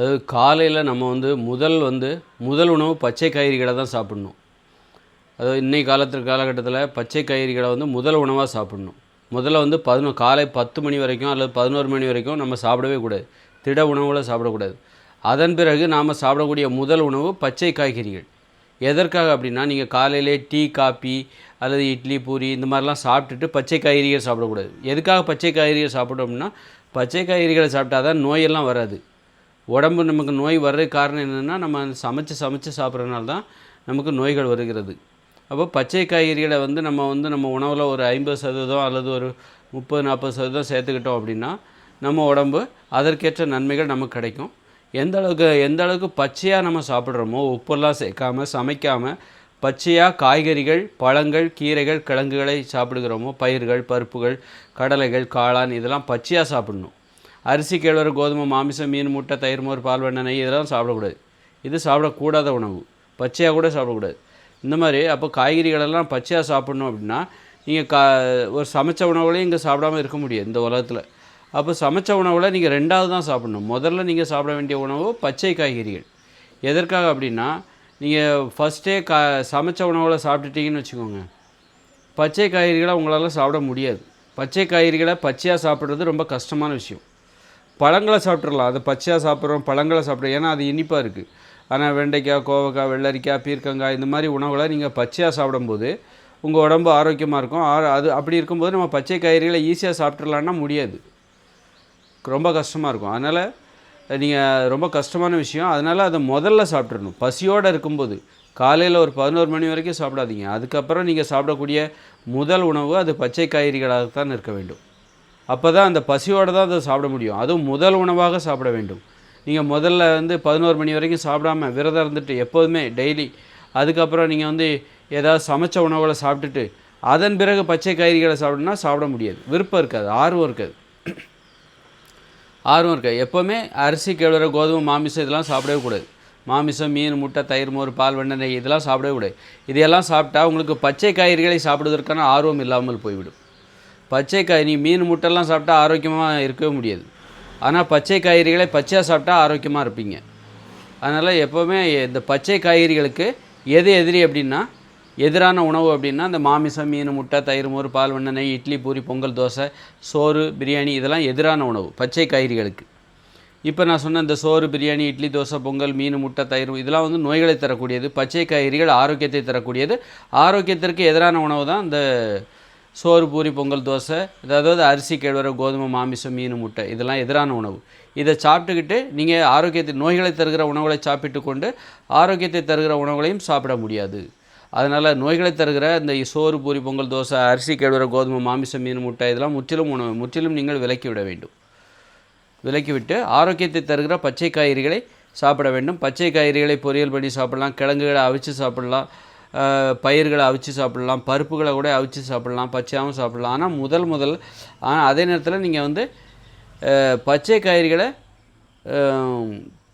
அதாவது காலையில் நம்ம வந்து முதல் வந்து முதல் உணவு பச்சை காய்கறிகளை தான் சாப்பிட்ணும். அதாவது இன்னைக்கு காலத்து காலகட்டத்தில் பச்சை காய்கறிகளை வந்து முதல் உணவாக சாப்பிட்ணும். முதல்ல வந்து பதினோ காலை பத்து மணி வரைக்கும் அல்லது பதினோரு மணி வரைக்கும் நம்ம சாப்பிடவே கூடாது. திட உணவுகளை சாப்பிடக்கூடாது. அதன் பிறகு நாம் சாப்பிடக்கூடிய முதல் உணவு பச்சை காய்கறிகள். எதற்காக அப்படின்னா நீங்கள் காலையிலே டீ காப்பி அல்லது இட்லி பூரி இந்த மாதிரிலாம் சாப்பிட்டுட்டு பச்சை காய்கறிகள் சாப்பிடக்கூடாது. எதுக்காக பச்சை காய்கறிகள் சாப்பிட்டோம்னா பச்சை காய்கறிகளை சாப்பிட்டா தான் நோயெல்லாம் வராது. உடம்பு நமக்கு நோய் வர்றதுக்கு காரணம் என்னென்னா நம்ம சமைச்சு சமைச்சு சாப்பிட்றதுனால தான் நமக்கு நோய்கள் வருகிறது. அப்போ பச்சை காய்கறிகளை வந்து நம்ம வந்து நம்ம உணவில் ஒரு ஐம்பது சதவீதம் அல்லது ஒரு முப்பது நாற்பது சதவீதம் சேர்த்துக்கிட்டோம் அப்படின்னா நம்ம உடம்பு அதற்கேற்ற நன்மைகள் நமக்கு கிடைக்கும். எந்த அளவுக்கு எந்த அளவுக்கு பச்சையாக நம்ம சாப்பிட்றோமோ உப்பெல்லாம் சேர்க்காமல் சமைக்காமல் பச்சையாக காய்கறிகள் பழங்கள் கீரைகள் கிழங்குகளை சாப்பிடுகிறோமோ பயிர்கள் பருப்புகள் கடலைகள் காளான் இதெல்லாம் பச்சையாக சாப்பிடணும். அரிசி கேழ்வரை கோதுமை மாமிசம் மீன் முட்டை தயிர் மோர் பால் வெண்ணெய் நெய் இதெல்லாம் சாப்பிடக்கூடாது. இது சாப்பிடக்கூடாத உணவு. பச்சையாக கூட சாப்பிடக்கூடாது. இந்த மாதிரி அப்போ காய்கறிகளெல்லாம் பச்சையாக சாப்பிட்ணும் அப்படின்னா நீங்கள் கா ஒரு சமைச்ச உணவுகளையும் இங்கே சாப்பிடாம இருக்க முடியாது இந்த உலகத்தில். அப்போ சமைச்ச உணவில் நீங்கள் ரெண்டாவது தான் சாப்பிடணும். முதல்ல நீங்கள் சாப்பிட வேண்டிய உணவு பச்சை காய்கறிகள். எதற்காக அப்படின்னா நீங்கள் ஃபஸ்ட்டே கா சமைச்ச உணவில் சாப்பிட்டுட்டீங்கன்னு வச்சுக்கோங்க. பச்சை காய்கறிகளை உங்களால் சாப்பிட முடியாது. பச்சை காய்கறிகளை பச்சையாக சாப்பிட்றது ரொம்ப கஷ்டமான விஷயம். பழங்களை சாப்பிட்றலாம் அது பச்சையாக சாப்பிட்றோம் பழங்களை சாப்பிட்றோம். ஏன்னா அது இனிப்பாக இருக்குது ஆனால் வெண்டைக்காய் கோவக்காய் வெள்ளரிக்காய் பீர்க்கங்காய் இந்த மாதிரி உணவுகளை நீங்கள் பச்சையாக சாப்பிடும்போது உங்கள் உடம்பு ஆரோக்கியமாக இருக்கும். ஆ- அது அப்படி இருக்கும்போது நம்ம பச்சை காய்கறிகளை ஈஸியாக சாப்பிட்றலான்னா முடியாது. ரொம்ப கஷ்டமாக இருக்கும். அதனால் நீங்கள் ரொம்ப கஷ்டமான விஷயம். அதனால் அதை முதல்ல சாப்பிட்றணும் பசியோடு இருக்கும்போது காலையில் ஒரு பதினோரு மணி வரைக்கும் சாப்பிடாதீங்க. அதுக்கப்புறம் நீங்கள் சாப்பிடக்கூடிய முதல் உணவு அது பச்சை காய்கறிகளாகத்தான் இருக்க வேண்டும். அப்போ தான் அந்த பசியோடு தான் அதை சாப்பிட முடியும். அதுவும் முதல் உணவாக சாப்பிட வேண்டும். நீங்கள் முதல்ல வந்து பதினோரு மணி வரைக்கும் சாப்பிடாம விரதம் இருந்துட்டு எப்போதுமே டெய்லி அதுக்கப்புறம் நீங்கள் வந்து ஏதாவது சமைச்ச உணவுகளை சாப்பிட்டுட்டு அதன் பிறகு பச்சை காய்கறிகளை சாப்பிடணும்னா சாப்பிட முடியாது. விருப்பம் இருக்காது. ஆர்வம் இருக்காது. ஆர்வம் இருக்காது. எப்போவுமே அரிசி கிழற கோதுமை மாமிசம் இதெல்லாம் சாப்பிடவே கூடாது. மாமிசம் மீன் முட்டை தயிர் மோர் பால் வெண்ணெய் இதெல்லாம் சாப்பிடவே கூடாது. இதையெல்லாம் சாப்பிட்டா உங்களுக்கு பச்சை காய்கறிகளை சாப்பிடுவதற்கான ஆர்வம் இல்லாமல் போய்விடும். பச்சை காய் நீ மீன் முட்டைலாம் சாப்பிட்டா ஆரோக்கியமாக இருக்கவே முடியாது. ஆனால் பச்சை காய்கறிகளை பச்சையாக சாப்பிட்டா ஆரோக்கியமாக இருப்பீங்க. அதனால் எப்போவுமே இந்த பச்சை காய்கறிகளுக்கு எது எதிரி அப்படின்னா எதிரான உணவு அப்படின்னா இந்த மாமிசம் மீன் முட்டை தயிர் மோர் பால் வெண்ணெய் நெய் இட்லி பூரி பொங்கல் தோசை சோறு பிரியாணி இதெல்லாம் எதிரான உணவு பச்சை காய்கறிகளுக்கு இப்போ நான் சொன்ன இந்த சோறு பிரியாணி இட்லி தோசை பொங்கல் மீன் முட்டை தயிர் இதெல்லாம் வந்து நோய்களை தரக்கூடியது பச்சை காய்கறிகள் ஆரோக்கியத்தை தரக்கூடியது. ஆரோக்கியத்திற்கு எதிரான உணவு தான் இந்த சோறு பூரி பொங்கல் தோசை அதாவது அரிசி கேழ்வரை கோதுமை மாமிசம் மீன் முட்டை இதெல்லாம் எதிரான உணவு. இதை சாப்பிட்டுக்கிட்டு நீங்கள் ஆரோக்கியத்தை நோய்களை தருகிற உணவுகளை சாப்பிட்டு கொண்டு ஆரோக்கியத்தை தருகிற உணவுகளையும் சாப்பிட முடியாது. அதனால் நோய்களை தருகிற இந்த சோறு பூரி பொங்கல் தோசை அரிசி கேழ்வரை கோதுமை மாமிசம் மீன் முட்டை இதெல்லாம் முற்றிலும் உணவு முற்றிலும் நீங்கள் விலக்கி விட வேண்டும். விலக்கிவிட்டு ஆரோக்கியத்தை தருகிற பச்சை காய்கறிகளை சாப்பிட வேண்டும். பச்சை காய்கறிகளை பொரியல் பண்ணி சாப்பிடலாம் கிழங்குகளை அவிச்சு சாப்பிடலாம் பயிர்களை அவிச்சு சாப்பிடலாம் பருப்புகளை கூட அவிச்சு சாப்பிடலாம் பச்சையாகவும் சாப்பிடலாம். ஆனால் முதல் முதல் ஆனால் அதே நேரத்தில் நீங்கள் வந்து பச்சை காய்கறிகளை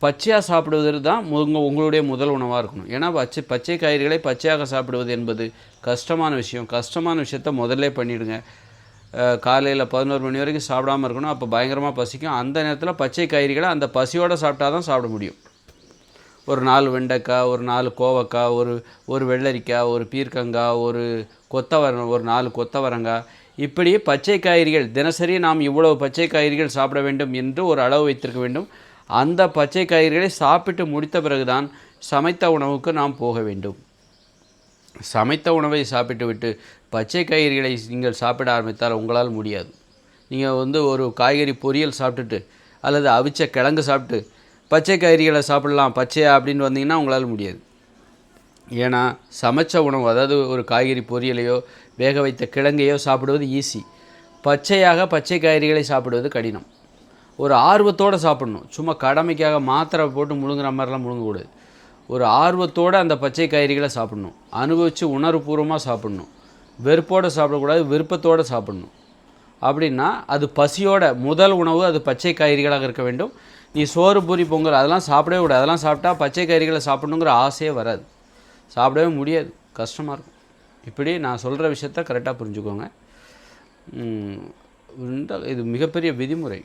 பச்சையாக சாப்பிடுவது தான் உங்கள் உங்களுடைய முதல் உணவாக இருக்கணும். ஏன்னா பச்சை பச்சை காய்கறிகளை பச்சையாக சாப்பிடுவது என்பது கஷ்டமான விஷயம். கஷ்டமான விஷயத்த முதல்ல பண்ணிவிடுங்க காலையில் பதினோரு மணி வரைக்கும் சாப்பிடாம இருக்கணும். அப்போ பயங்கரமாக பசிக்கும். அந்த நேரத்தில் பச்சை காய்கறிகளை அந்த பசியோடு சாப்பிட்டா தான் சாப்பிட முடியும். ஒரு நாலு வெண்டைக்காய் ஒரு நாலு கோவக்காய் ஒரு ஒரு வெள்ளரிக்காய் ஒரு பீர்க்கங்காய் ஒரு கொத்தவரம் ஒரு நாலு கொத்தவரங்காய் இப்படி பச்சை காய்கறிகள் தினசரி நாம் இவ்வளவு பச்சை காய்கறிகள் சாப்பிட வேண்டும் என்று ஒரு அளவு வைத்திருக்க வேண்டும். அந்த பச்சை காய்கறிகளை சாப்பிட்டு முடித்த பிறகுதான் சமைத்த உணவுக்கு நாம் போக வேண்டும். சமைத்த உணவை சாப்பிட்டு விட்டு பச்சை காய்கறிகளை நீங்கள் சாப்பிட ஆரம்பித்தால் உங்களால் முடியாது. நீங்கள் வந்து ஒரு காய்கறி பொரியல் சாப்பிட்டுட்டு அல்லது அவிச்ச கிழங்கு சாப்பிட்டு பச்சை காய்கறிகளை சாப்பிடலாம் பச்சையா அப்படின்னு வந்தீங்கன்னா உங்களால் முடியாது. ஏன்னா சமைச்ச உணவு அதாவது ஒரு காய்கறி பொரியலையோ வேக வைத்த கிழங்கையோ சாப்பிடுவது ஈஸி பச்சையாக பச்சை காய்கறிகளை சாப்பிடுவது கடினம். ஒரு ஆர்வத்தோடு சாப்பிடணும். சும்மா கடமைக்காக மாத்திரை போட்டு முழுங்குற மாதிரிலாம் முழுங்கக்கூடாது. ஒரு ஆர்வத்தோடு அந்த பச்சை காய்கறிகளை சாப்பிடணும். அனுபவித்து உணர்வுபூர்வமாக சாப்பிடணும். வெறுப்போடு சாப்பிடக்கூடாது விருப்பத்தோடு சாப்பிடணும். அப்படின்னா அது பசியோட முதல் உணவு அது பச்சை காய்கறிகளாக இருக்க வேண்டும். நீ சோறு பூரி பொங்கல் அதெல்லாம் சாப்பிடவே கூடாது. அதெல்லாம் சாப்பிட்டா பச்சை கறிகளை சாப்பிடணுங்கிற ஆசையே வராது. சாப்பிடவே முடியாது. கஷ்டமாக இருக்கும். இப்படி நான் சொல்கிற விஷயத்த கரெக்டாக புரிஞ்சுக்கோங்க. இது மிகப்பெரிய விதிமுறை.